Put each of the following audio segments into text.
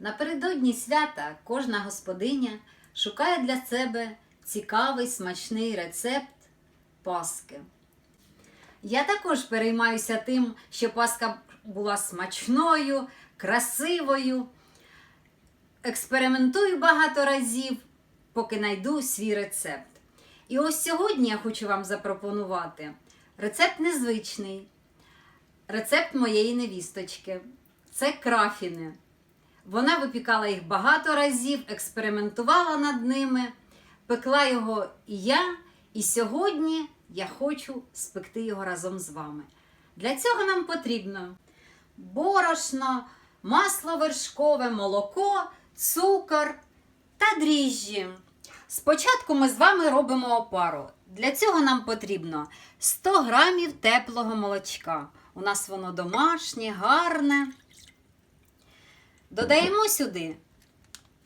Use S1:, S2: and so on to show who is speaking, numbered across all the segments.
S1: Напередодні свята кожна господиня шукає для себе цікавий смачний рецепт паски. Я також переймаюся тим, що паска була смачною, красивою. Експериментую багато разів, поки знайду свій рецепт. І ось сьогодні я хочу вам запропонувати рецепт незвичний. Рецепт моєї невісточки. Це крафіни. Вона випікала їх багато разів, експериментувала над ними, пекла його і я. І сьогодні я хочу спекти його разом з вами. Для цього нам потрібно борошно, масло вершкове, молоко, цукор та дріжджі. Спочатку ми з вами робимо опару. Для цього нам потрібно 100 грамів теплого молочка. У нас воно домашнє, гарне. Додаємо сюди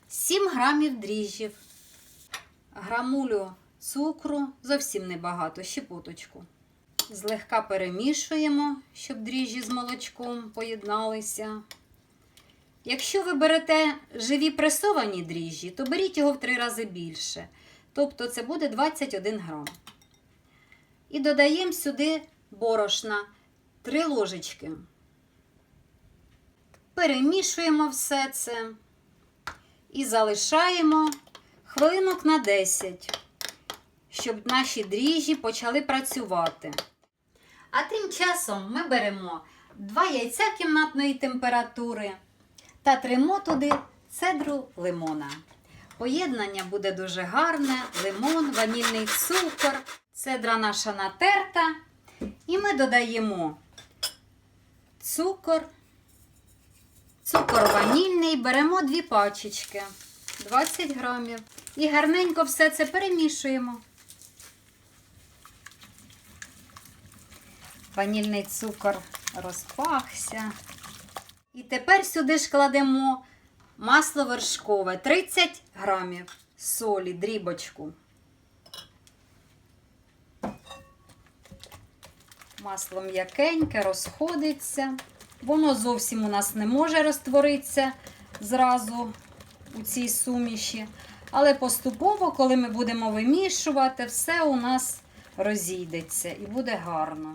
S1: 7 грамів дріжджів, грамулю цукру, зовсім небагато, щепоточку. Злегка перемішуємо, щоб дріжджі з молочком поєдналися. Якщо ви берете живі пресовані дріжджі, то беріть його в три рази більше. Тобто це буде 21 грам. І додаємо сюди борошна 3 ложечки. Перемішуємо все це і залишаємо хвилинок на 10, щоб наші дріжджі почали працювати. А тим часом ми беремо 2 яйця кімнатної температури та тримо туди цедру лимона. Поєднання буде дуже гарне: лимон, ванільний цукор, цедра наша натерта. І ми додаємо цукор, цукор ванільний, беремо дві пачечки, 20 грамів. І гарненько все це перемішуємо. Ванільний цукор розпахся. І тепер сюди ж кладемо масло вершкове 30 грамів солі, дрібочку. Масло м'якеньке, розходиться. Воно зовсім у нас не може розтворитися зразу у цій суміші. Але поступово, коли ми будемо вимішувати, все у нас розійдеться і буде гарно.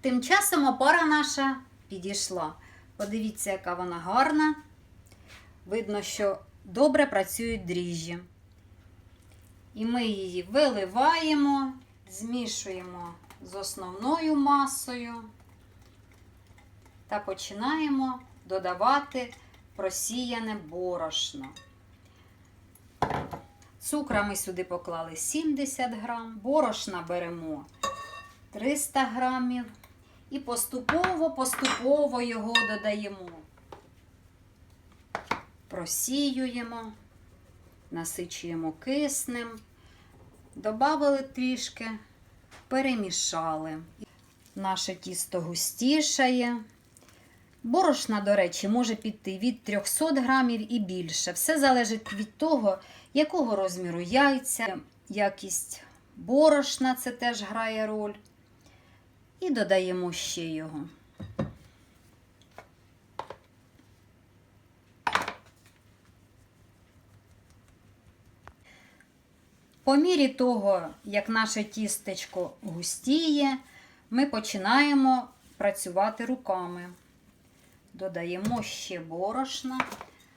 S1: Тим часом опара наша підійшла. Подивіться, яка вона гарна. Видно, що добре працюють дріжджі. І ми її виливаємо, змішуємо з основною масою та починаємо додавати просіяне борошно. Цукра ми сюди поклали 70 грам, борошна беремо 300 грамів. І поступово-поступово його додаємо. Просіюємо, насичуємо киснем, додали трішки, перемішали. Наше тісто густішає. Борошна, до речі, може піти від 300 грамів і більше. Все залежить від того, якого розміру яйця, якість борошна це теж грає роль. І додаємо ще його. По мірі того, як наше тістечко густіє, ми починаємо працювати руками. Додаємо ще борошна.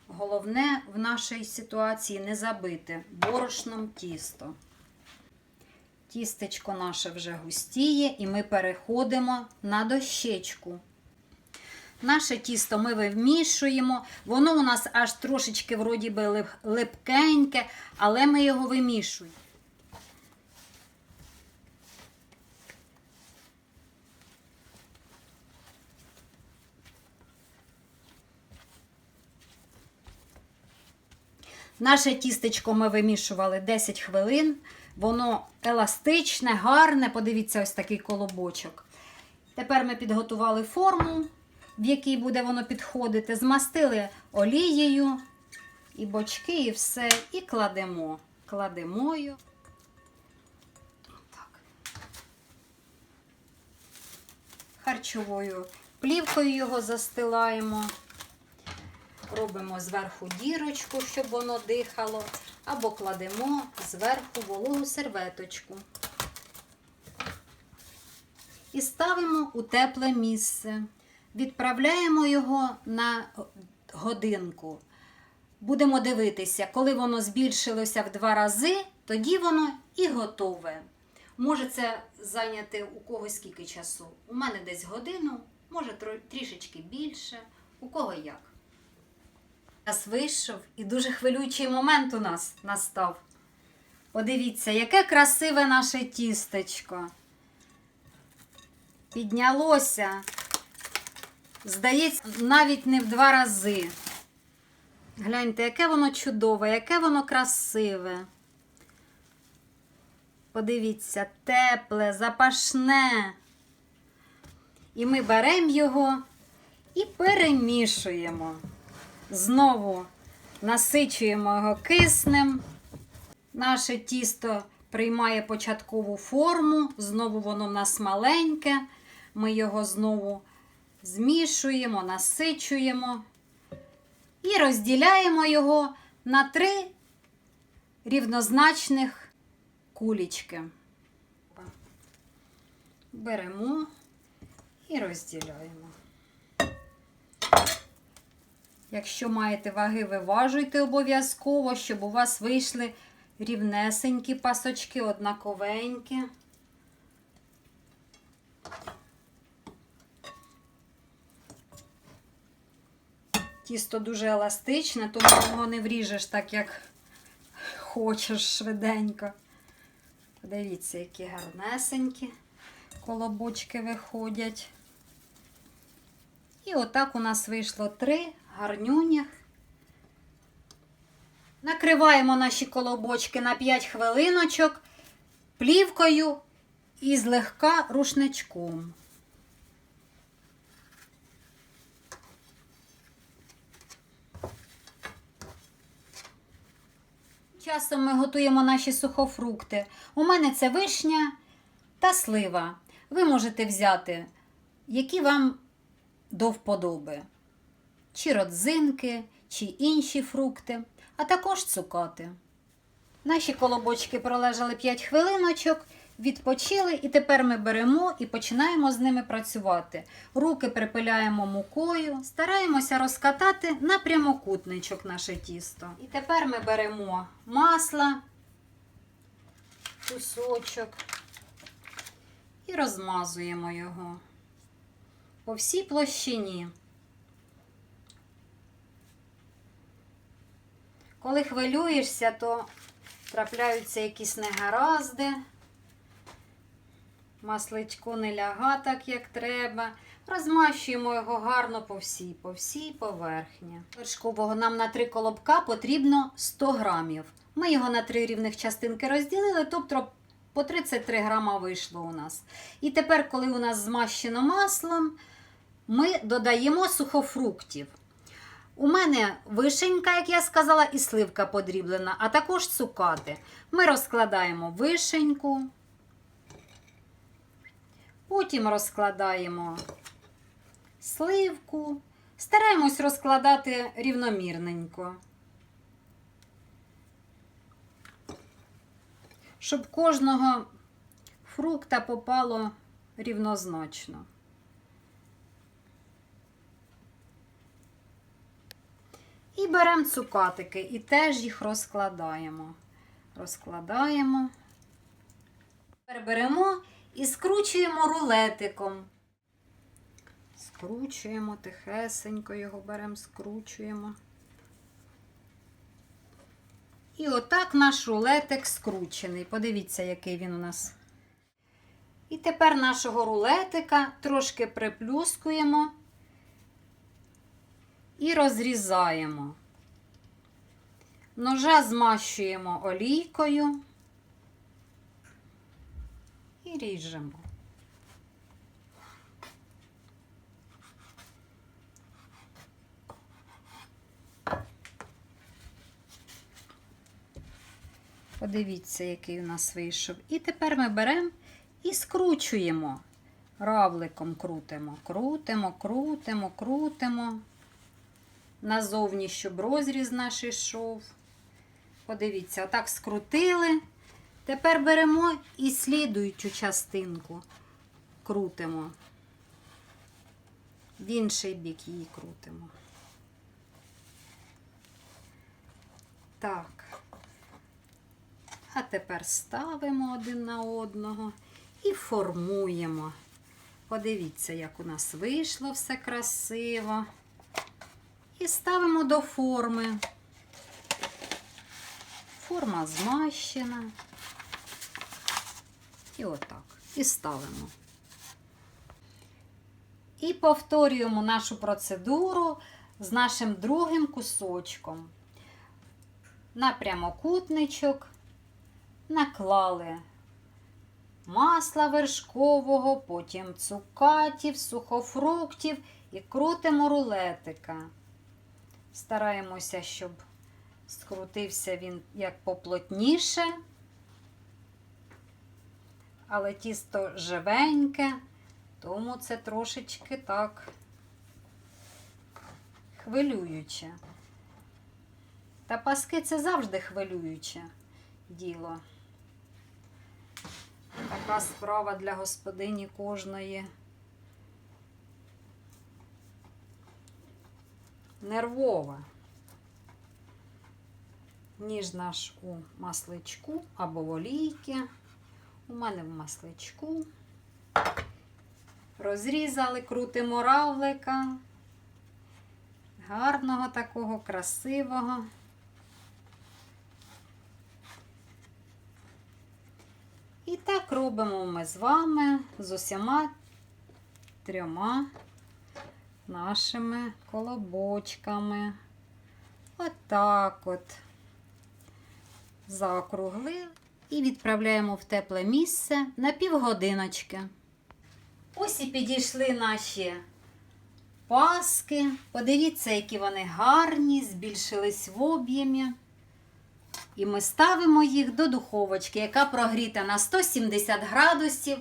S1: Головне в нашій ситуації не забити борошном тісто. Тістечко наше вже густіє, і ми переходимо на дощечку. Наше тісто ми вимішуємо. Воно у нас аж трошечки вроді би липкеньке, але ми його вимішуємо. Наше тістечко ми вимішували 10 хвилин. Воно еластичне, гарне. Подивіться, ось такий колобочок. Тепер ми підготували форму, в якій буде воно підходити. Змастили олією і бочки, і все. І кладемо. Кладемо. Так. Харчовою плівкою його застилаємо. Робимо зверху дірочку, щоб воно дихало, або кладемо зверху вологу серветочку. І ставимо у тепле місце. Відправляємо його на годинку. Будемо дивитися, коли воно збільшилося в два рази, тоді воно і готове. Може це зайняти у когось скільки часу. У мене десь годину, може трішечки більше, у кого як. Час вийшов і дуже хвилюючий момент у нас настав. Подивіться, яке красиве наше тістечко. Піднялося, здається, навіть не в два рази. Гляньте, яке воно чудове, яке воно красиве. Подивіться, тепле, запашне. І ми беремо його і перемішуємо. Знову насичуємо його киснем. Наше тісто приймає початкову форму, знову воно в нас маленьке. Ми його знову змішуємо, насичуємо і розділяємо його на три рівнозначних кулічки. Беремо і розділяємо. Якщо маєте ваги, виважуйте обов'язково, щоб у вас вийшли рівнесенькі пасочки, однаковенькі. Тісто дуже еластичне, тому його не вріжеш так, як хочеш швиденько. Подивіться, які гарнесенькі колобочки виходять. І отак у нас вийшло три гарнюнях. Накриваємо наші колобочки на 5 хвилиночок плівкою і злегка рушничком. Часом ми готуємо наші сухофрукти. У мене це вишня та слива. Ви можете взяти, які вам до вподоби. Чи родзинки, чи інші фрукти, а також цукати. Наші колобочки пролежали 5 хвилиночок, відпочили, і тепер ми беремо і починаємо з ними працювати. Руки припиляємо мукою, стараємося розкатати на прямокутничок наше тісто. І тепер ми беремо масло, кусочок і розмазуємо його по всій площині. Коли хвилюєшся, то трапляються якісь негаразди. Масличко не ляга так, як треба. Розмащуємо його гарно по всій, по всій поверхні. Вершкового нам на три колобка потрібно 100 грамів. Ми його на три рівних частинки розділили, тобто по 33 грама вийшло у нас. І тепер, коли у нас змащено маслом, ми додаємо сухофруктів. У мене вишенька, як я сказала, і сливка подріблена, а також цукати. Ми розкладаємо вишеньку, потім розкладаємо сливку, стараємось розкладати рівномірненько, щоб кожного фрукта попало рівнозначно. І беремо цукатики і теж їх розкладаємо. Розкладаємо. Тепер беремо і скручуємо рулетиком. Скручуємо тихесенько його беремо, скручуємо. І отак наш рулетик скручений. Подивіться, який він у нас. І тепер нашого рулетика трошки приплюскуємо і розрізаємо. Ножа змащуємо олійкою і ріжемо. Подивіться, який у нас вийшов. І тепер ми беремо і скручуємо. Равликом крутимо, крутимо, крутимо, крутимо назовні, щоб розріз наш ішов. Подивіться, отак скрутили. Тепер беремо і слідуючу частинку крутимо. В інший бік її крутимо. Так. А тепер ставимо один на одного і формуємо. Подивіться, як у нас вийшло все красиво. І ставимо до форми. Форма змащена. І отак. І ставимо. І повторюємо нашу процедуру з нашим другим кусочком. На прямокутничок наклали масла вершкового, потім цукатів, сухофруктів і крутимо рулетика. Стараємося, щоб скрутився він як поплотніше, але тісто живеньке, тому це трошечки так хвилююче. Та паски це завжди хвилююче діло. Така справа для господині кожної. Нервова. Ніж наш у масличку або в олійки. У мене в масличку. Розрізали, крутимо равлика. Гарного такого, красивого. І так робимо ми з вами з усіма трьома нашими колобочками. Отак от заокруглив і відправляємо в тепле місце на півгодиночки. Ось і підійшли наші паски. Подивіться, які вони гарні, збільшились в об'ємі. І ми ставимо їх до духовочки, яка прогріта на 170 градусів.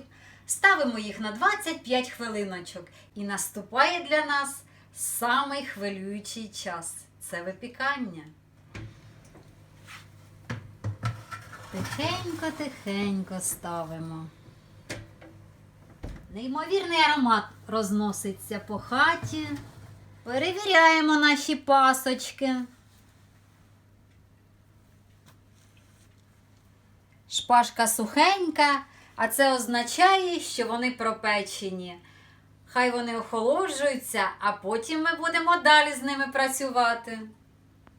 S1: Ставимо їх на 25 хвилиночок. І наступає для нас самий хвилюючий час це випікання. Тихенько-тихенько ставимо. Неймовірний аромат розноситься по хаті. Перевіряємо наші пасочки. Шпажка сухенька, а це означає, що вони пропечені. Хай вони охолоджуються, а потім ми будемо далі з ними працювати.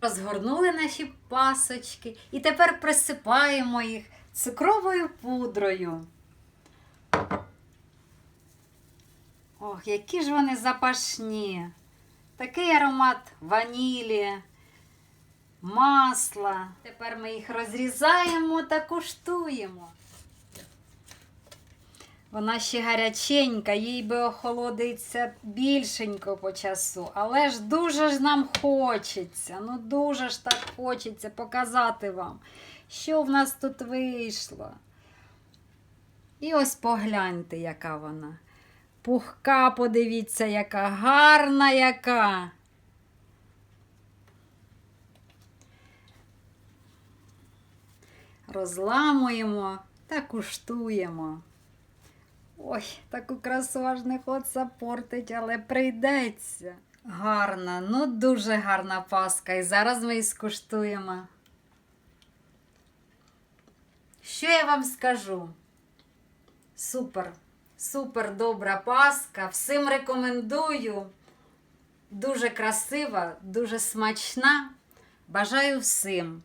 S1: Розгорнули наші пасочки і тепер присипаємо їх цукровою пудрою. Ох, які ж вони запашні. Такий аромат ванілі, масла. Тепер ми їх розрізаємо та куштуємо. Вона ще гаряченька, їй би охолодиться більшенько по часу. Але ж дуже ж нам хочеться. Ну дуже ж так хочеться показати вам, що в нас тут вийшло. І ось погляньте, яка вона. Пухка, подивіться, яка гарна яка. Розламуємо та куштуємо. Ой, таку красу аж не хочеться але прийдеться. Гарна, ну дуже гарна паска. І зараз ми її скуштуємо. Що я вам скажу? Супер, супер добра паска. Всім рекомендую. Дуже красива, дуже смачна. Бажаю всім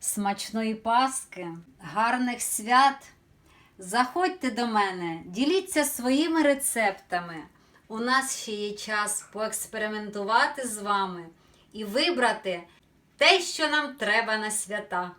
S1: смачної паски, гарних свят. Заходьте до мене, діліться своїми рецептами. У нас ще є час поекспериментувати з вами і вибрати те, що нам треба на свята.